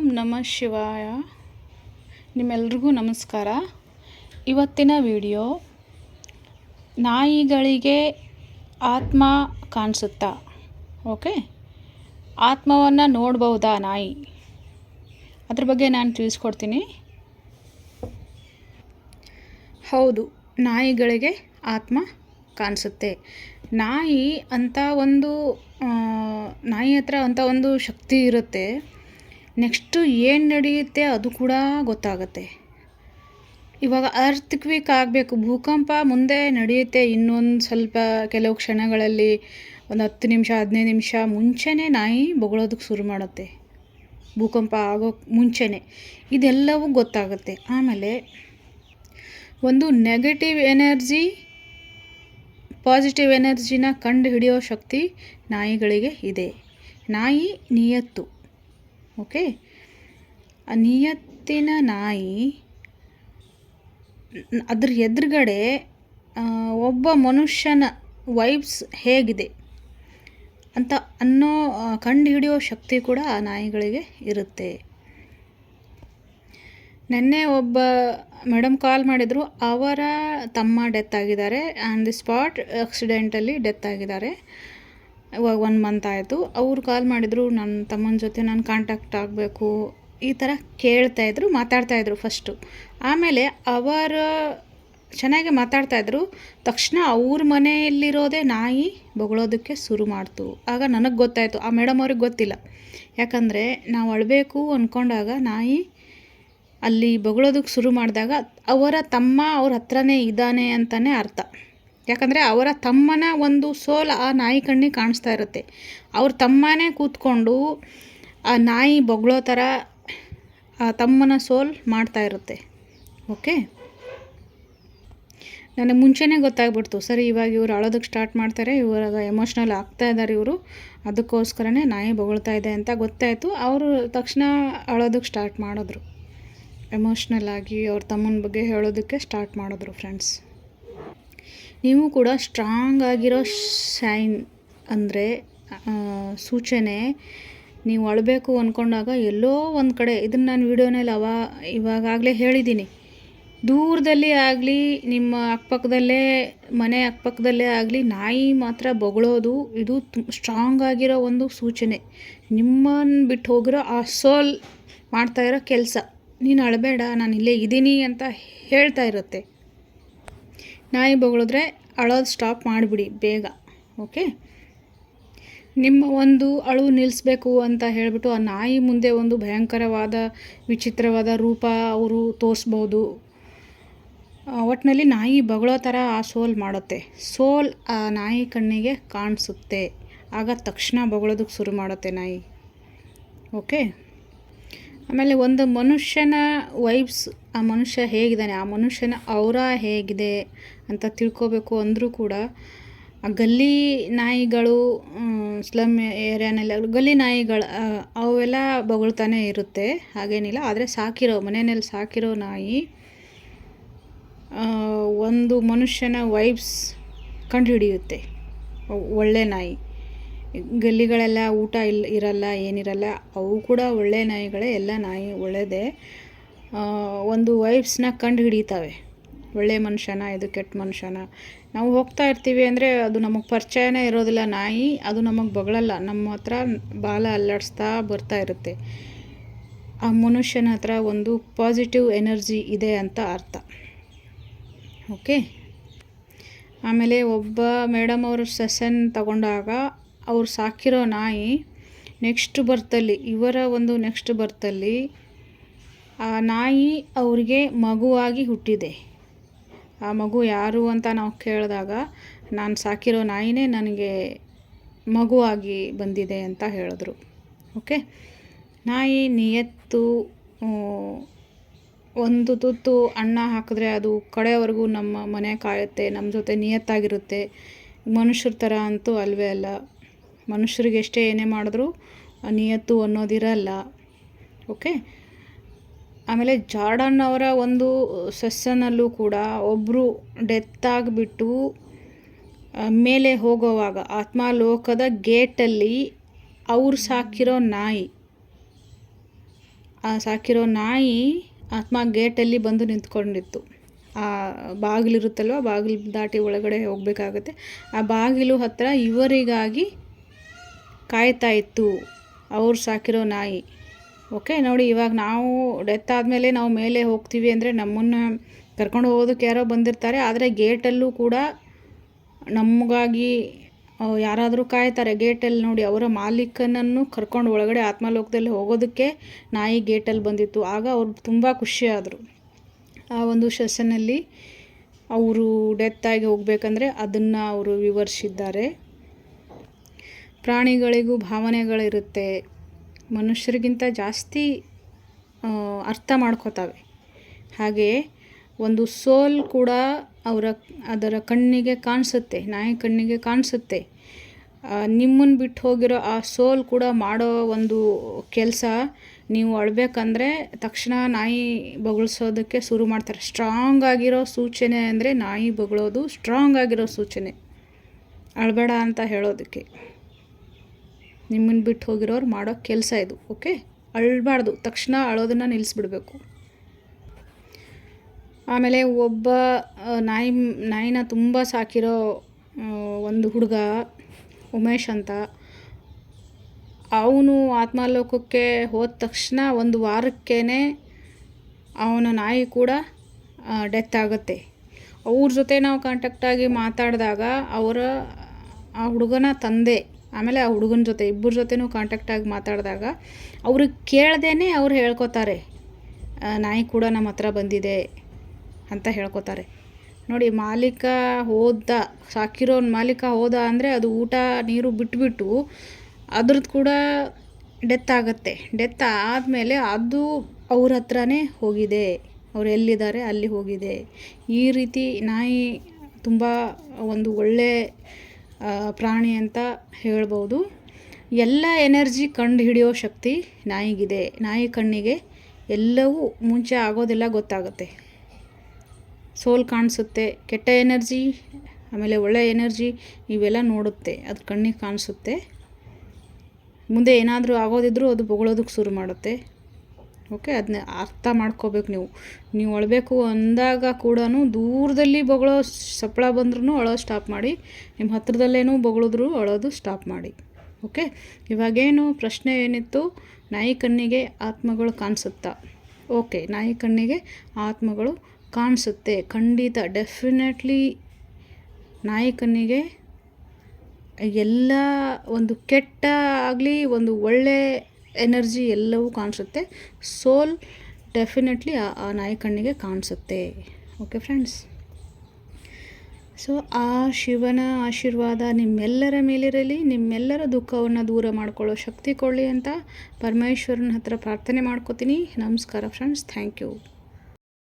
ಓಂ ನಮಃ ಶಿವಾಯ. ನಿಮ್ಮೆಲ್ರಿಗೂ ನಮಸ್ಕಾರ. ಇವತ್ತಿನ ವಿಡಿಯೋ, ನಾಯಿಗಳಿಗೆ ಆತ್ಮ ಕಾಣಿಸುತ್ತಾ? ಓಕೆ? ಆತ್ಮವನ್ನು ನೋಡ್ಬೋದಾ ನಾಯಿ? ಅದ್ರ ಬಗ್ಗೆ ನಾನು ತಿಳಿಸ್ಕೊಡ್ತೀನಿ. ಹೌದು, ನಾಯಿಗಳಿಗೆ ಆತ್ಮ ಕಾಣಿಸುತ್ತೆ. ನಾಯಿ ಅಂತ ಒಂದು ನಾಯಿ ಹತ್ರ ಅಂತ ಒಂದು ಶಕ್ತಿ ಇರುತ್ತೆ. ನೆಕ್ಸ್ಟು ಏನು ನಡೆಯುತ್ತೆ ಅದು ಕೂಡ ಗೊತ್ತಾಗುತ್ತೆ. ಇವಾಗ ಅರ್ಥ್ ಕ್ವಿಕ್ ಆಗಬೇಕು, ಭೂಕಂಪ ಮುಂದೆ ನಡೆಯುತ್ತೆ ಇನ್ನೊಂದು ಸ್ವಲ್ಪ ಕೆಲವು ಕ್ಷಣಗಳಲ್ಲಿ ಒಂದು ಹತ್ತು ನಿಮಿಷ, ಹದಿನೈದು ನಿಮಿಷ ಮುಂಚೆನೇ ನಾಯಿ ಬೊಗಳೋದಕ್ಕೆ ಶುರು ಮಾಡುತ್ತೆ. ಭೂಕಂಪ ಆಗೋ ಮುಂಚೆನೇ. ಇದೆಲ್ಲವೂ ಗೊತ್ತಾಗುತ್ತೆ. ಆಮೇಲೆ ಒಂದು ನೆಗೆಟಿವ್ ಎನರ್ಜಿ ಪಾಸಿಟಿವ್ ಎನರ್ಜಿನ ಕಂಡು ಹಿಡಿಯೋ ಶಕ್ತಿ ನಾಯಿಗಳಿಗೆ ಇದೆ. ನಾಯಿ ನಿಯತ್ತು. ಓಕೆ. ನಿಯತ್ತಿನ ನಾಯಿ, ಅದ್ರ ಎದುರುಗಡೆ ಒಬ್ಬ ಮನುಷ್ಯನ ವೈಬ್ಸ್ ಹೇಗಿದೆ ಅಂತ ಅನ್ನೋ ಕಂಡುಹಿಡಿಯೋ ಕಂಡು ಹಿಡಿಯೋ ಶಕ್ತಿ ಕೂಡ ಆ ನಾಯಿಗಳಿಗೆ ಇರುತ್ತೆ. ನಿನ್ನೆ ಒಬ್ಬ ಮೇಡಮ್ ಕಾಲ್ ಮಾಡಿದರು, ಅವರ ತಮ್ಮ ಡೆತ್ ಆಗಿದ್ದಾರೆ, ಆನ್ ದಿ ಸ್ಪಾಟ್, ಆಕ್ಸಿಡೆಂಟಲ್ಲಿ ಡೆತ್ ಆಗಿದ್ದಾರೆ. ಇವಾಗ ಒನ್ ಮಂತ್ ಆಯಿತು. ಅವ್ರು ಕಾಲ್ ಮಾಡಿದರು ನನ್ನ ತಮ್ಮನ ಜೊತೆ ನಾನು ಕಾಂಟ್ಯಾಕ್ಟ್ ಆಗಬೇಕು. ಈ ಥರ ಕೇಳ್ತಾಯಿದ್ರು ಮಾತಾಡ್ತಾಯಿದ್ರು ಫಸ್ಟು ಆಮೇಲೆ ಅವರ ಚೆನ್ನಾಗಿ ಮಾತಾಡ್ತಾಯಿದ್ರು ತಕ್ಷಣ ಅವ್ರ ಮನೆಯಲ್ಲಿರೋದೇ ನಾಯಿ ಬೊಗಳೋದಕ್ಕೆ ಶುರು ಮಾಡ್ತು. ಆಗ ನನಗೆ ಗೊತ್ತಾಯಿತು. ಆ ಮೇಡಮ್ ಅವ್ರಿಗೆ ಗೊತ್ತಿಲ್ಲ. ಯಾಕಂದರೆ ನಾವು ಅಳಬೇಕು ಅಂದ್ಕೊಂಡಾಗ ನಾಯಿ ಅಲ್ಲಿ ಬೊಗಳೋದಕ್ಕೆ ಶುರು ಮಾಡಿದಾಗ ಅವರ ತಮ್ಮ ಅವ್ರ ಹತ್ರನೇ ಇದ್ದಾನೆ ಅಂತಲೇ ಅರ್ಥ. ಯಾಕಂದರೆ ಅವರ ತಮ್ಮನ ಒಂದು ಸೋಲ್ ಆ ನಾಯಿ ಕಣ್ಣಿಗೆ ಕಾಣಿಸ್ತಾ ಇರುತ್ತೆ. ಅವ್ರ ತಮ್ಮನೇ ಕೂತ್ಕೊಂಡು ಆ ನಾಯಿ ಬೊಗಳೋ ಥರ ಆ ತಮ್ಮನ ಸೋಲ್ ಮಾಡ್ತಾ ಇರುತ್ತೆ. ಓಕೆ? ನನಗೆ ಮುಂಚೆನೇ ಗೊತ್ತಾಗ್ಬಿಡ್ತು, ಸರಿ ಇವಾಗ ಇವರು ಅಳೋದಕ್ಕೆ ಸ್ಟಾರ್ಟ್ ಮಾಡ್ತಾರೆ, ಇವಾಗ ಎಮೋಷ್ನಲ್ ಆಗ್ತಾ ಇದ್ದಾರೆ ಇವರು, ಅದಕ್ಕೋಸ್ಕರನೇ ನಾಯಿ ಬೊಗಳ್ತಾ ಇದೆ ಅಂತ ಗೊತ್ತಾಯಿತು. ಅವರು ತಕ್ಷಣ ಅಳೋದಕ್ಕೆ ಸ್ಟಾರ್ಟ್ ಮಾಡಿದ್ರು. ಎಮೋಷ್ನಲ್ ಆಗಿ ಅವ್ರ ತಮ್ಮನ ಬಗ್ಗೆ ಹೇಳೋದಕ್ಕೆ ಸ್ಟಾರ್ಟ್ ಮಾಡಿದ್ರು, ಫ್ರೆಂಡ್ಸ್. ನೀವು ಕೂಡ ಸ್ಟ್ರಾಂಗ್ ಆಗಿರೋ ಶೈನ್ ಅಂದರೆ ಸೂಚನೆ ನೀವು ಅಳಬೇಕು ಅಂದ್ಕೊಂಡಾಗ ಎಲ್ಲೋ ಒಂದು ಕಡೆ, ಇದನ್ನು ನಾನು ವಿಡಿಯೋನಲ್ಲಿ ಅವ ಇವಾಗಲೇ ಹೇಳಿದ್ದೀನಿ ದೂರದಲ್ಲಿ ಆಗಲಿ, ನಿಮ್ಮ ಅಕ್ಕಪಕ್ಕದಲ್ಲೇ, ಮನೆ ಅಕ್ಕಪಕ್ಕದಲ್ಲೇ ಆಗಲಿ, ನಾಯಿ ಮಾತ್ರ ಬೊಗಳೋದು, ಇದು ಸ್ಟ್ರಾಂಗ್ ಆಗಿರೋ ಒಂದು ಸೂಚನೆ. ನಿಮ್ಮನ್ನು ಬಿಟ್ಟು ಹೋಗಿರೋ ಆ ಸೋಲ್ ಮಾಡ್ತಾ ಇರೋ ಕೆಲಸ. ನೀನು ಅಳಬೇಡ, ನಾನು ಇಲ್ಲೇ ಇದ್ದೀನಿ ಅಂತ ಹೇಳ್ತಾ ಇರುತ್ತೆ. ನಾಯಿ ಬೊಗಳಿದ್ರೆ ಅಳೋದು ಸ್ಟಾಪ್ ಮಾಡಿಬಿಡಿ ಬೇಗ ಓಕೆ ನಿಮ್ಮ ಒಂದು ಅಳು ನಿಲ್ಲಿಸ್ಬೇಕು ಅಂತ ಹೇಳಿಬಿಟ್ಟು ಆ ನಾಯಿ ಮುಂದೆ ಒಂದು ಭಯಂಕರವಾದ, ವಿಚಿತ್ರವಾದ ರೂಪ ಅವರು ತೋರಿಸ್ಬೋದು. ಒಟ್ಟಿನಲ್ಲಿ ನಾಯಿ ಬಗಳೋ ಥರ ಆ ಸೋಲ್ ಮಾಡುತ್ತೆ. ಸೋಲ್ ಆ ನಾಯಿ ಕಣ್ಣಿಗೆ ಕಾಣಿಸುತ್ತೆ. ಆಗ ತಕ್ಷಣ ಬಗಳೋದಕ್ಕೆ ಶುರು ಮಾಡುತ್ತೆ ನಾಯಿ ಓಕೆ ಆಮೇಲೆ ಒಂದು ಮನುಷ್ಯನ ವೈಬ್ಸ್ ಆ ಮನುಷ್ಯ ಹೇಗಿದ್ದಾನೆ, ಆ ಮನುಷ್ಯನ ಔರ ಹೇಗಿದೆ ಅಂತ ತಿಳ್ಕೊಬೇಕು ಅಂದರೂ ಕೂಡ, ಆ ಗಲ್ಲಿ ನಾಯಿಗಳು ಸ್ಲಮ್ ಏರಿಯಾನಲ್ಲಿ ಗಲ್ಲಿ ನಾಯಿಗಳು ಅವೆಲ್ಲ ಬೊಗಳ್ತಾನೆ ಇರುತ್ತೆ, ಹಾಗೇನಿಲ್ಲ. ಆದರೆ ಸಾಕಿರೋ, ಮನೆಯಲ್ಲಿ ಸಾಕಿರೋ ನಾಯಿ ಒಂದು ಮನುಷ್ಯನ ವೈಬ್ಸ್ ಕಂಡುಹಿಡಿಯುತ್ತೆ. ಒಳ್ಳೆ ನಾಯಿ. ಗಲ್ಲಿಗಳೆಲ್ಲ ಊಟ ಇಲ್ಲ ಇರಲ್ಲ, ಏನಿರಲ್ಲ, ಅವು ಕೂಡ ಒಳ್ಳೆ ನಾಯಿಗಳೇ, ಎಲ್ಲ ನಾಯಿ ಒಳ್ಳೆಯದೇ ಒಂದು ವೈಬ್ಸ್ನ ಕಂಡು ಹಿಡಿತಾವೆ. ಒಳ್ಳೆ ಮನುಷ್ಯನ, ಇದು ಕೆಟ್ಟ ಮನುಷ್ಯನ. ನಾವು ಹೋಗ್ತಾ ಇರ್ತೀವಿ ಅಂದರೆ ಅದು ನಮಗೆ ಪರಿಚಯನೇ ಇರೋದಿಲ್ಲ ನಾಯಿ, ಅದು ನಮಗೆ ಬಗಳಲ್ಲ. ನಮ್ಮ ಹತ್ರ ಬಾಲ ಅಲ್ಲಾಡಿಸ್ತಾ ಬರ್ತಾ ಇರುತ್ತೆ. ಆ ಮನುಷ್ಯನ ಹತ್ರ ಒಂದು ಪಾಸಿಟಿವ್ ಎನರ್ಜಿ ಇದೆ ಅಂತ ಅರ್ಥ. ಓಕೆ? ಆಮೇಲೆ ಒಬ್ಬ ಮೇಡಮ್ ಅವರು ಸೆಷನ್ ತಗೊಂಡಾಗ ಅವ್ರು ಸಾಕಿರೋ ನಾಯಿ ನೆಕ್ಸ್ಟ್ ಬರ್ತಲ್ಲಿ, ಇವರ ಒಂದು ನೆಕ್ಸ್ಟ್ ಬರ್ತಲ್ಲಿ, ಆ ನಾಯಿ ಅವರಿಗೆ ಮಗುವಾಗಿ ಹುಟ್ಟಿದೆ. ಆ ಮಗು ಯಾರು ಅಂತ ನಾವು ಕೇಳಿದಾಗ, ನಾನು ಸಾಕಿರೋ ನಾಯಿನೇ ನನಗೆ ಮಗುವಾಗಿ ಬಂದಿದೆ ಅಂತ ಹೇಳಿದ್ರು. ಓಕೆ ನಾಯಿ ನಿಯತ್ತು ಒಂದು ತುತ್ತು ಅಣ್ಣ ಹಾಕಿದ್ರೆ ಅದು ಕಡೆಯವರೆಗೂ ನಮ್ಮ ಮನೆ ಕಾಯುತ್ತೆ, ನಮ್ಮ ಜೊತೆ ನಿಯತ್ತಾಗಿರುತ್ತೆ. ಮನುಷ್ಯರ ಥರ ಅಂತೂ ಅಲ್ವೇ ಅಲ್ಲ. ಮನುಷ್ಯರಿಗೆ ಎಷ್ಟೇ ಏನೇ ಮಾಡಿದ್ರು ನಿಯತ್ತು ಅನ್ನೋದಿರಲ್ಲ. ಓಕೆ ಆಮೇಲೆ ಜಾರ್ಡನ್ ಅವರ ಒಂದು ಸೆಸ್ಸನಲ್ಲೂ ಕೂಡ ಒಬ್ಬರು ಡೆತ್ ಆಗಿಬಿಟ್ಟು ಮೇಲೆ ಹೋಗೋವಾಗ, ಆತ್ಮಾಲೋಕದ ಗೇಟಲ್ಲಿ ಅವ್ರು ಸಾಕಿರೋ ನಾಯಿ, ಆ, ಸಾಕಿರೋ ನಾಯಿ ಆತ್ಮ ಗೇಟಲ್ಲಿ ಬಂದು ನಿಂತ್ಕೊಂಡಿತ್ತು. ಆ ಬಾಗಿಲಿರುತ್ತಲ್ವ, ಬಾಗಿಲು ದಾಟಿ ಒಳಗಡೆ ಹೋಗಬೇಕಾಗತ್ತೆ. ಆ ಬಾಗಿಲು ಹತ್ತಿರ ಇವರಿಗಾಗಿ ಕಾಯ್ತಾ ಇತ್ತು. ಅವ್ರು ಸಾಕಿರೋ ನಾಯಿ. ಓಕೆ, ನೋಡಿ, ಇವಾಗ ನಾವು ಡೆತ್ ಆದಮೇಲೆ ನಾವು ಮೇಲೆ ಹೋಗ್ತೀವಿ ಅಂದರೆ ನಮ್ಮನ್ನು ಕರ್ಕೊಂಡು ಹೋಗೋದಕ್ಕೆ ಯಾರೋ ಬಂದಿರ್ತಾರೆ. ಆದರೆ ಗೇಟಲ್ಲೂ ಕೂಡ ನಮಗಾಗಿ ಯಾರಾದರೂ ಕಾಯ್ತಾರೆ. ಗೇಟಲ್ಲಿ ನೋಡಿ, ಅವರ ಮಾಲೀಕನನ್ನು ಕರ್ಕೊಂಡು ಒಳಗಡೆ ಆತ್ಮಲೋಕದಲ್ಲಿ ಹೋಗೋದಕ್ಕೆ ನಾಯಿ ಗೇಟಲ್ಲಿ ಬಂದಿತ್ತು. ಆಗ ಅವ್ರು ತುಂಬ ಖುಷಿಯಾದರು. ಆ ಒಂದು ಸೆಷನ್ನಲ್ಲಿ ಅವರು ಡೆತ್ ಆಗಿ ಹೋಗಬೇಕಂದ್ರೆ ಅದನ್ನು ಅವರು ವಿವರಿಸಿದ್ದಾರೆ. ಪ್ರಾಣಿಗಳಿಗೂ ಭಾವನೆಗಳಿರುತ್ತೆ. ಮನುಷ್ಯರಿಗಿಂತ ಜಾಸ್ತಿ ಅರ್ಥ ಮಾಡ್ಕೋತಾವೆ. ಹಾಗೆ ಒಂದು ಸೋಲ್ ಕೂಡ ಅವರ, ಅದರ ಕಣ್ಣಿಗೆ ಕಾಣಿಸುತ್ತೆ, ನಾಯಿ ಕಣ್ಣಿಗೆ ಕಾಣಿಸುತ್ತೆ. ನಿಮ್ಮನ್ನು ಬಿಟ್ಟು ಹೋಗಿರೋ ಆ ಸೋಲ್ ಕೂಡ ಮಾಡೋ ಒಂದು ಕೆಲಸ ನೀವು ಅಳಬೇಕಂದ್ರೆ ತಕ್ಷಣ ನಾಯಿ ಬೊಗಳಿಸೋದಕ್ಕೆ ಶುರು ಮಾಡ್ತಾರೆ. ಸ್ಟ್ರಾಂಗ್ ಆಗಿರೋ ಸೂಚನೆ ಅಂದರೆ ನಾಯಿ ಬೊಗಳೋದು ಸ್ಟ್ರಾಂಗ್ ಆಗಿರೋ ಸೂಚನೆ. ಅಳಬೇಡ ಅಂತ ಹೇಳೋದಕ್ಕೆ. ನಿಮ್ಮನ್ನು ಬಿಟ್ಟು ಹೋಗಿರೋರು ಮಾಡೋ ಕೆಲಸ ಇದು, ಓಕೆ? ಅಳಬಾರ್ದು. ತಕ್ಷಣ ಅಳೋದನ್ನು ನಿಲ್ಲಿಸ್ಬಿಡ್ಬೇಕು ಆಮೇಲೆ ಒಬ್ಬ ನಾಯಿ, ನಾಯಿನ ತುಂಬ ಸಾಕಿರೋ ಒಂದು ಹುಡುಗ, ಉಮೇಶ್ ಅಂತ, ಅವನು ಆತ್ಮಲೋಕಕ್ಕೆ ಹೋದ ತಕ್ಷಣ ಒಂದು ವಾರಕ್ಕೇ ಅವನ ನಾಯಿ ಕೂಡ ಡೆತ್ ಆಗುತ್ತೆ. ಅವ್ರ ಜೊತೆ ನಾವು ಕಾಂಟ್ಯಾಕ್ಟಾಗಿ ಮಾತಾಡಿದಾಗ ಅವರ, ಆ ಹುಡುಗನ ತಂದೆ ಆಮೇಲೆ ಆ ಹುಡುಗನ ಜೊತೆ, ಇಬ್ಬರ ಜೊತೆನೂ ಕಾಂಟ್ಯಾಕ್ಟಾಗಿ ಮಾತಾಡಿದಾಗ ಅವ್ರಿಗೆ ಕೇಳ್ದೇ ಅವ್ರು ಹೇಳ್ಕೊತಾರೆ ನಾಯಿ ಕೂಡ ನಮ್ಮ ಹತ್ರ ಬಂದಿದೆ ಅಂತ ಹೇಳ್ಕೊತಾರೆ. ನೋಡಿ, ಮಾಲೀಕ ಹೋದ, ಸಾಕಿರೋನ್ ಮಾಲೀಕ ಹೋದ ಅಂದರೆ ಅದು ಊಟ, ನೀರು ಬಿಟ್ಬಿಟ್ಟು ಅದ್ರದ್ದು ಕೂಡ ಡೆತ್ ಆಗುತ್ತೆ. ಡೆತ್ ಆದಮೇಲೆ ಅದು ಅವ್ರ ಹತ್ರನೇ ಹೋಗಿದೆ. ಅವ್ರು ಎಲ್ಲಿದ್ದಾರೆ, ಅಲ್ಲಿ ಹೋಗಿದೆ. ಈ ರೀತಿ ನಾಯಿ ತುಂಬ ಒಂದು ಒಳ್ಳೆ ಪ್ರಾಣಿ ಅಂತ ಹೇಳ್ಬೋದು. ಎಲ್ಲ ಎನರ್ಜಿ ಕಂಡು ಹಿಡಿಯೋ ಶಕ್ತಿ ನಾಯಿಗಿದೆ. ನಾಯಿ ಕಣ್ಣಿಗೆ ಎಲ್ಲವೂ ಮುಂಚೆ ಆಗೋದೆಲ್ಲ ಗೊತ್ತಾಗುತ್ತೆ. ಸೋಲ್ ಕಾಣಿಸುತ್ತೆ, ಕೆಟ್ಟ ಎನರ್ಜಿ, ಆಮೇಲೆ ಒಳ್ಳೆ ಎನರ್ಜಿ, ಇವೆಲ್ಲ ನೋಡುತ್ತೆ. ಅದು ಕಣ್ಣಿಗೆ ಕಾಣಿಸುತ್ತೆ. ಮುಂದೆ ಏನಾದರೂ ಆಗೋದಿದ್ರೂ ಅದು ಬೊಗಳೋದಕ್ಕೆ ಶುರು ಮಾಡುತ್ತೆ. ಓಕೆ ಅದನ್ನ ಅರ್ಥ ಮಾಡ್ಕೋಬೇಕು ನೀವು. ನೀವು ಅಳಬೇಕು ಅಂದಾಗ ಕೂಡ ದೂರದಲ್ಲಿ ಬೊಗಳೋ ಸಪ್ಪಳ ಬಂದ್ರೂ ಅಳೋದು ಸ್ಟಾಪ್ ಮಾಡಿ. ನಿಮ್ಮ ಹತ್ರದಲ್ಲೇನೂ ಬೊಗಳಿದ್ರು ಅಳೋದು ಸ್ಟಾಪ್ ಮಾಡಿ. ಓಕೆ, ಇವಾಗೇನು ಪ್ರಶ್ನೆ ಏನಿತ್ತು? ನಾಯಿ ಕಣ್ಣಿಗೆ ಆತ್ಮಗಳು ಕಾಣಿಸುತ್ತಾ? ಓಕೆ, ನಾಯಿ ಕಣ್ಣಿಗೆ ಆತ್ಮಗಳು ಕಾಣಿಸುತ್ತೆ. ಖಂಡಿತ ಡೆಫಿನೆಟ್ಲಿ ನಾಯಿ ಕಣ್ಣಿಗೆ ಎಲ್ಲ ಒಂದು ಕೆಟ್ಟ ಆಗಲಿ, ಒಂದು ಒಳ್ಳೆ ಎನರ್ಜಿ ಎಲ್ಲವೂ ಕಾಣಿಸುತ್ತೆ. ಸೋಲ್ ಡೆಫಿನೆಟ್ಲಿ ಆ ನಾಯಿ ಕಣ್ಣಿಗೆ ಕಾಣಿಸುತ್ತೆ. Okay friends? ಸೊ, ಆ ಶಿವನ ಆಶೀರ್ವಾದ ನಿಮ್ಮೆಲ್ಲರ ಮೇಲಿರಲಿ, ನಿಮ್ಮೆಲ್ಲರ ದುಃಖವನ್ನು ದೂರ ಮಾಡ್ಕೊಳ್ಳೋ ಶಕ್ತಿ ಕೊಡಲಿ ಅಂತ ಪರಮೇಶ್ವರನ ಹತ್ರ ಪ್ರಾರ್ಥನೆ ಮಾಡ್ಕೋತೀನಿ. ನಮಸ್ಕಾರ ಫ್ರೆಂಡ್ಸ್. Thank you.